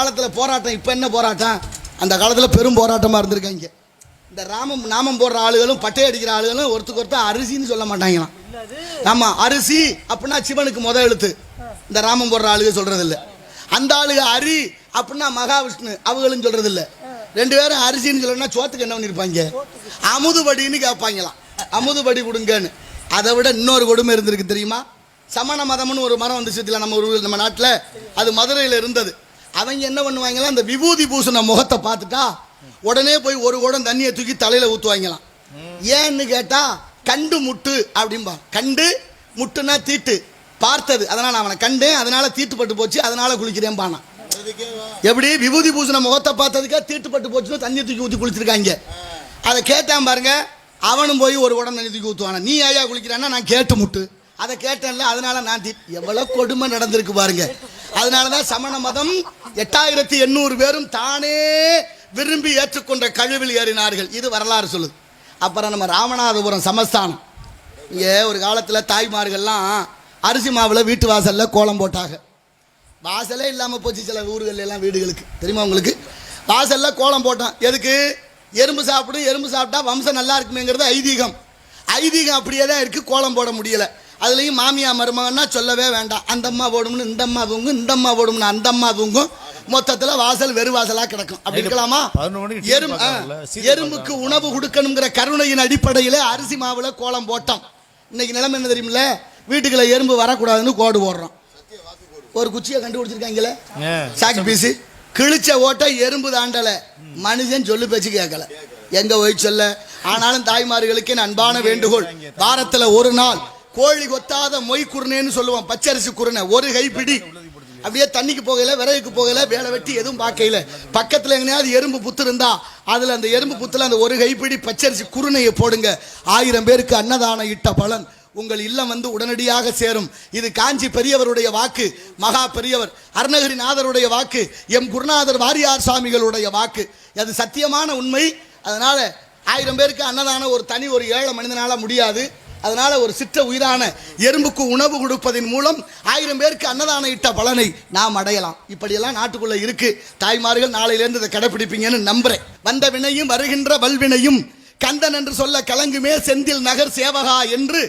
காலத்தில் போராட்டம் இப்போ என்ன போராட்டம்? அந்த காலத்தில் பெரும் போராட்டமாக இருந்திருக்காங்க. இந்த ராமம் நாமம் போடுற ஆளுகளும் பட்டை அடிக்கிற ஆளுகளும் ஒருத்தருக்கு ஒருத்தர் அரிசின்னு சொல்ல மாட்டாங்களாம். ஆமாம் அரிசி அப்படின்னா சிவனுக்கு முத எழுத்து. இந்த ராமம் போடுற ஆளுக சொல்றது இல்ல அந்த ஆளுக அரி அப்படின்னா மகாவிஷ்ணு அவங்களும் சொல்றது இல்ல ரெண்டு பேரும் அரிசின்னு சொல்லணும்னா சோத்துக்கு என்ன பண்ணிருப்பாங்க? அமுதுபடின்னு கேட்பாங்களாம். அமுதுபடி கொடுங்கன்னு. அதை விட இன்னொரு கொடுமை இருந்திருக்கு தெரியுமா? சமண மதம்னு ஒரு மரம் வந்துச்சு இதுல நம்ம ஒரு நம்ம நாட்டில்? அது மதுரையில் இருந்தது. அவங்க என்ன பண்ணுவாங்களாம் அந்த விபூதி பூசின முகத்தை பார்த்துட்டா உடனே போய் ஒரு குடம் தண்ணியை தூக்கி தலையில ஊற்றுவாங்களாம் ஏன்னு கேட்டா கண்டு முட்டு அப்படிம்பா. கண்டு முட்டுனா தீட்டு. பார்த்தது. அதனால அவனை கண்டேன். அதனால தீட்டுப்பட்டு போச்சு. அதனால குளிக்கிறேன் பானா எப்படி? விபூதி பூசின முகத்தை பார்த்ததுக்கா தீட்டுப்பட்டு போச்சுன்னு தண்ணி தூக்கி ஊற்றி குளிச்சிருக்காங்க. அதை கேட்டான் பாருங்க. அவனும் போய் ஒரு உடம்பு தண்ணி தூக்கி ஊற்றுவானா நீ ஐயா குளிக்கிறான்னா நான் கேட்டு முட்டு. அதை கேட்டேன்ல அதனால நான் தீ எவ்வளவு கொடுமை நடந்திருக்கு பாருங்க. அதனால தான் சமண மதம் எட்டாயிரத்தி எண்ணூறு பேரும் தானே விரும்பி ஏற்றுக்கொண்ட கழிவில் ஏறினார்கள். இது வரலாறு சொல்லுது. அப்புறம் நம்ம ராமநாதபுரம் சமஸ்தானம். இங்கே ஒரு காலத்தில் தாய்மார்கள்லாம் அரிசி மாவில் வீட்டு வாசலில் கோலம் போட்டாங்க. வாசலே இல்லாமல் போச்சு சில ஊர்கள் எல்லாம் வீடுகளுக்கு. தெரியுமா உங்களுக்கு? வாசலில் கோலம் போட்டான். எதுக்கு? எறும்பு சாப்பிடும் எறும்பு சாப்பிட்டா வம்சம் நல்லா இருக்குமேங்கிறது ஐதீகம். ஐதீகம் அப்படியே தான் இருக்குது கோலம் போட முடியலை. அதுலேயும் மாமியா மருமகன்னா சொல்லவே வேண்டாம். அந்த அம்மா போடும்னு இந்த அம்மா தூங்கும் இந்த அம்மா போடும்னு அந்த அம்மா தூங்கும் மொத்தத்தில் வாசல் வெறு வாசலா கிடக்கும். அப்படி இருக்கலாமா? எறும்பு எறும்புக்கு உணவு கொடுக்கணுங்கிற கருணையின் அடிப்படையில் அரிசி மாவுல கோலம் போட்டோம். இன்னைக்கு நிலைமை என்ன தெரியுமில்ல? வீட்டுக்குள்ள எறும்பு வரக்கூடாதுன்னு கோடு போடுறோம். ஒரு குச்சியை கண்டுபிடிச்சிருக்காங்களே? சாக்கு பீஸு கிழிச்ச ஓட்டை எறும்பு தாண்டல. மனுஷன் சொல்லு பேச்சு கேட்கல. எங்க போய் சொல்ல? ஆனாலும் தாய்மார்களுக்கு அன்பான வேண்டுகோள். வாரத்துல ஒரு நாள் கோழி கொத்தாத மொய் குருணைன்னு சொல்லுவோம். பச்சரிசி குருணை. ஒரு கைப்பிடி அப்படியே தண்ணிக்கு போகல விறகுக்கு போகல வேலை வெட்டி எதுவும் பார்க்கல பக்கத்தில் எங்கேயாவது எறும்பு புத்து இருந்தா அதில் அந்த எறும்பு புத்துல அந்த ஒரு கைப்பிடி பச்சரிசி குருணையை போடுங்க. ஆயிரம் பேருக்கு அன்னதானம் இட்ட பலன் உங்கள் இல்லம் வந்து உடனடியாக சேரும். இது காஞ்சி பெரியவருடைய வாக்கு மகா பெரியவர். அருணகிரிநாதருடைய வாக்கு எம் குருநாதர் வாரியார் சாமிகளுடைய வாக்கு. அது சத்தியமான உண்மை. அதனால ஆயிரம் பேருக்கு அன்னதானம் ஒரு தனி ஒரு ஏழை மனிதனால் முடியாது. அதனால ஒரு சிற்ற உயிரான எறும்புக்கு உணவு கொடுப்பதன் மூலம் ஆயிரம் பேருக்கு அன்னதானம் இட்ட பலனை நாம் அடையலாம். இப்படியெல்லாம் நாட்டுக்குள்ள இருக்கு. தாய்மார்கள் நாளையிலேருந்து இதை கடைப்பிடிப்பீங்கன்னு நம்புறேன். வந்த வினையும் வருகின்ற வல்வினையும் கந்தன் என்று சொல்ல கலங்குமே செந்தில் நகர் சேவகா என்று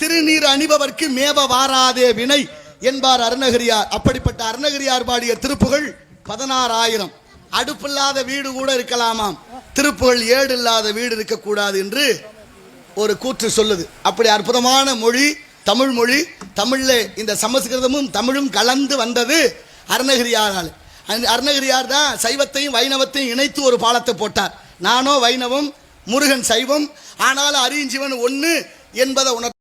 திருநீர் அணிபவர்க்கு மேவ வாராதே வினை என்பார் அருணகிரியார். அப்படிப்பட்ட அருணகிரியார் பாடிய திருப்புகள் பதினாறாயிரம். அடுப்பில்லாத வீடு கூட இருக்கலாமாம். திருப்புகள் ஏடு இல்லாத வீடு இருக்கக்கூடாது என்று ஒரு கூற்று சொல்லுது. அப்படி அற்புதமான மொழி தமிழ் மொழி தமிழில் இந்த சமஸ்கிருதமும் தமிழும் கலந்து வந்தது அருணகிரியாரால். அந்த அருணகிரியார் தான் சைவத்தையும் வைணவத்தையும் இணைத்து ஒரு பாலத்தை போட்டார். நானோ வைணவம் முருகன் சைவம் ஆனாலும் அரியஞ்சிவன் ஒன்று என்பதை உணர்